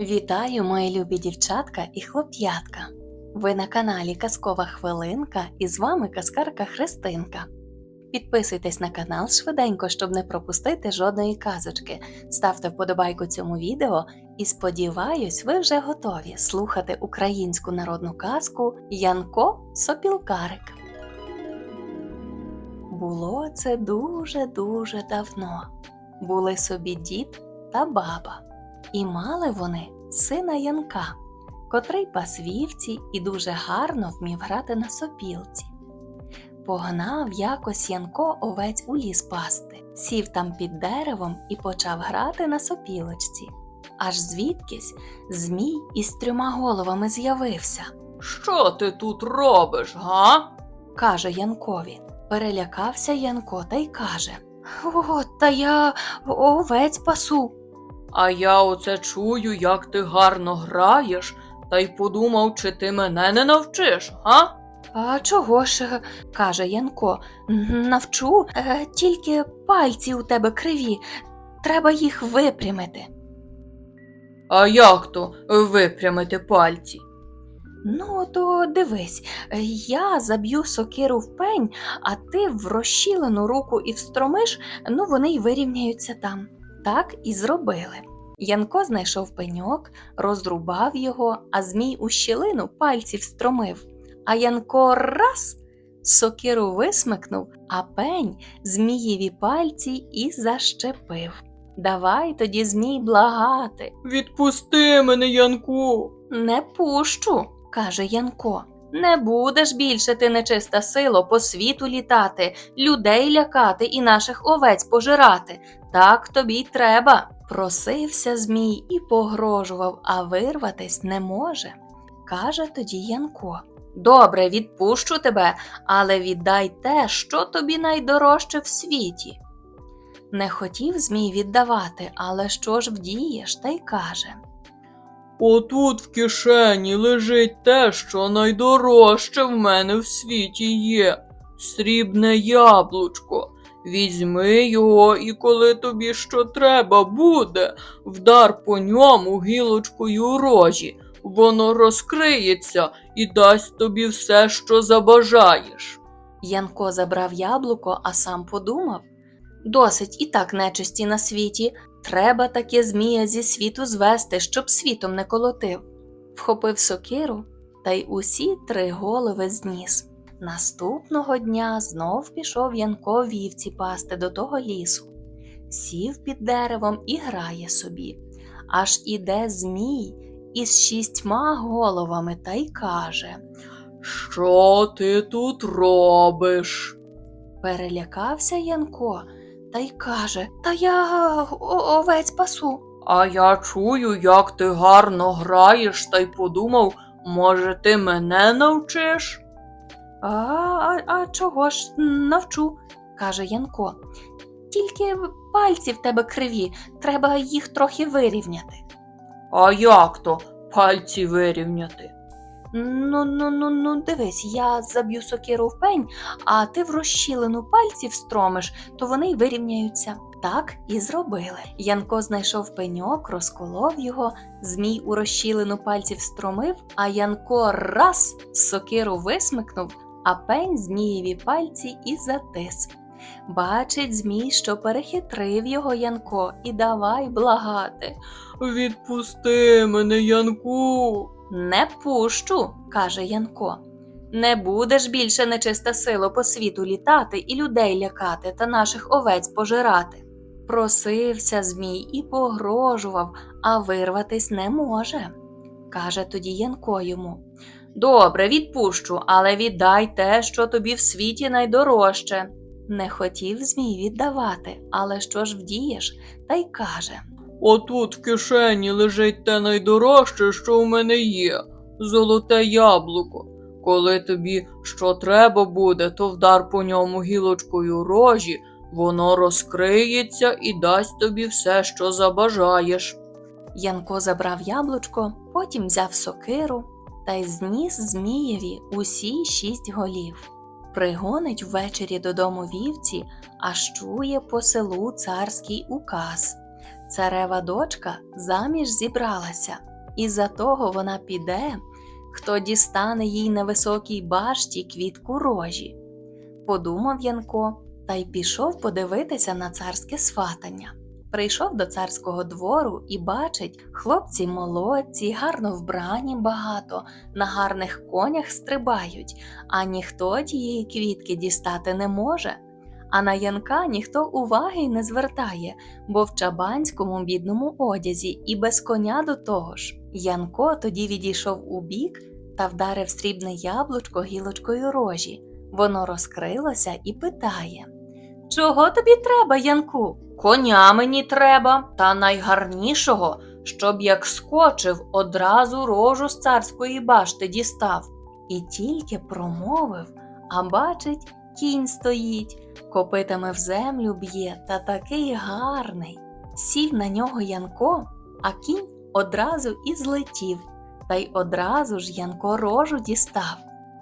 Вітаю, мої любі дівчатка і хлоп'ятка! Ви на каналі Казкова Хвилинка і з вами казкарка Христинка. Підписуйтесь на канал швиденько, щоб не пропустити жодної казочки. Ставте вподобайку цьому відео і сподіваюсь, ви вже готові слухати українську народну казку Янко Сопілкарик. Було це дуже-дуже давно. Були собі дід та баба. І мали вони сина Янка, котрий пас вівці і дуже гарно вмів грати на сопілці. Погнав якось Янко овець у ліс пасти, сів там під деревом і почав грати на сопілочці. Аж звідкись змій із трьома головами з'явився, Що ти тут робиш, га? каже Янкові. Перелякався Янко та й каже: О, та я овець пасу. А я оце чую, як ти гарно граєш, та й подумав, чи ти мене не навчиш, га? А чого ж, каже Янко, навчу, е, тільки пальці у тебе криві, треба їх випрямити. А як то випрямити пальці? Ну, то дивись, я заб'ю сокиру в пень, а ти в розщілену руку і встромиш, ну вони й вирівняються там. Так і зробили. Янко знайшов пеньок, розрубав його, а змій у щілину пальці встромив. А Янко раз сокиру висмикнув, а пень змієві пальці і защепив. Давай тоді, змій, благати. Відпусти мене, Янку. Не пущу, каже Янко. Не будеш більше ти нечиста сило по світу літати, людей лякати і наших овець пожирати. Так тобі й треба. Просився Змій і погрожував, а вирватись не може. Каже тоді Янко. Добре, відпущу тебе, але віддай те, що тобі найдорожче в світі. Не хотів Змій віддавати, але що ж вдієш, та й каже. Отут в кишені лежить те, що найдорожче в мене в світі є. Срібне яблучко. Візьми його, і коли тобі що треба буде, вдар по ньому гілочкою рожі. Воно розкриється і дасть тобі все, що забажаєш. Янко забрав яблуко, а сам подумав досить і так нечисті на світі. Треба таке змія зі світу звести, щоб світом не колотив. Вхопив сокиру та й усі три голови зніс. Наступного дня знов пішов Янко вівці пасти до того лісу. Сів під деревом і грає собі. Аж іде змій із шістьма головами та й каже Що ти тут робиш? Перелякався Янко та й каже Та я овець пасу. А я чую, як ти гарно граєш, та й подумав, може, ти мене навчиш? А, а, а чого ж навчу, каже Янко. Тільки пальці в тебе криві, треба їх трохи вирівняти. А як то пальці вирівняти? Ну, ну, ну, ну, дивись, я заб'ю сокиру в пень, а ти в розщілену пальці встромиш, то вони й вирівняються. Так і зробили. Янко знайшов пеньок, розколов його, змій у розщілену пальці встромив, а Янко раз сокиру висмикнув, а пень змієві пальці і затис. Бачить змій, що перехитрив його Янко, і давай благати. Відпусти мене, Янку. Не пущу, каже Янко. Не будеш більше нечиста сила по світу літати і людей лякати та наших овець пожирати. Просився Змій і погрожував, а вирватись не може. Каже тоді Янко йому. Добре, відпущу, але віддай те, що тобі в світі найдорожче. Не хотів Змій віддавати, але що ж вдієш, та й каже. Отут в кишені лежить те найдорожче, що у мене є золоте яблуко. Коли тобі що треба буде, то вдар по ньому гілочкою рожі, воно розкриється і дасть тобі все, що забажаєш. Янко забрав яблучко, потім взяв сокиру та й зніс Змієві усі шість голів. Пригонить ввечері додому вівці, аж чує по селу царський указ. Царева дочка заміж зібралася, і за того вона піде, хто дістане їй на високій башті квітку рожі. Подумав Янко та й пішов подивитися на царське сватання. Прийшов до царського двору і бачить, хлопці молодці, гарно вбрані багато, на гарних конях стрибають, а ніхто тієї квітки дістати не може. А на Янка ніхто уваги й не звертає, бо в чабанському бідному одязі і без коня до того ж. Янко тоді відійшов у бік та вдарив срібне яблучко гілочкою рожі. Воно розкрилося і питає: Чого тобі треба, Янку? Коня мені треба, та найгарнішого, щоб як скочив, одразу рожу з царської башти дістав. І тільки промовив, а бачить, кінь стоїть, копитами в землю б'є, та такий гарний. Сів на нього Янко, а кінь одразу і злетів, та й одразу ж Янко рожу дістав.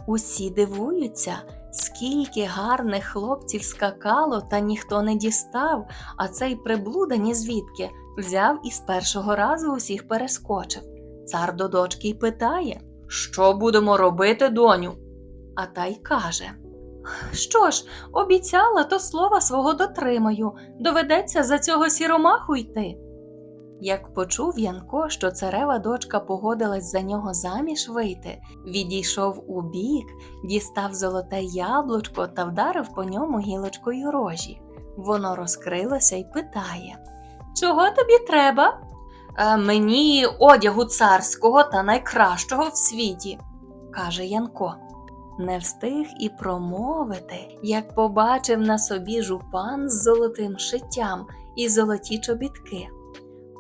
Усі дивуються, скільки гарних хлопців скакало, та ніхто не дістав, а цей приблуда ні звідки взяв і з першого разу усіх перескочив. Цар до дочки й питає, що будемо робити, доню? А та й каже: Що ж, обіцяла, то слова свого дотримаю, доведеться за цього сіромаху йти. Як почув Янко, що царева дочка погодилась за нього заміж вийти, відійшов у бік, дістав золоте яблучко та вдарив по ньому гілочкою рожі. Воно розкрилося й питає: Чого тобі треба? «Е, мені одягу царського та найкращого в світі, каже Янко. Не встиг і промовити, як побачив на собі жупан з золотим шиттям і золоті чобітки.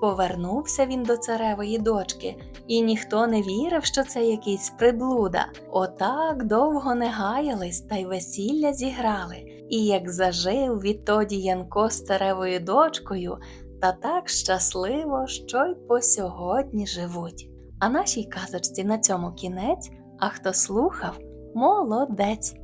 Повернувся він до царевої дочки, і ніхто не вірив, що це якийсь приблуда. Отак довго не гаялись та й весілля зіграли. І як зажив відтоді Янко з царевою дочкою, та так щасливо, що й по сьогодні живуть. А нашій казочці на цьому кінець, а хто слухав, молодець.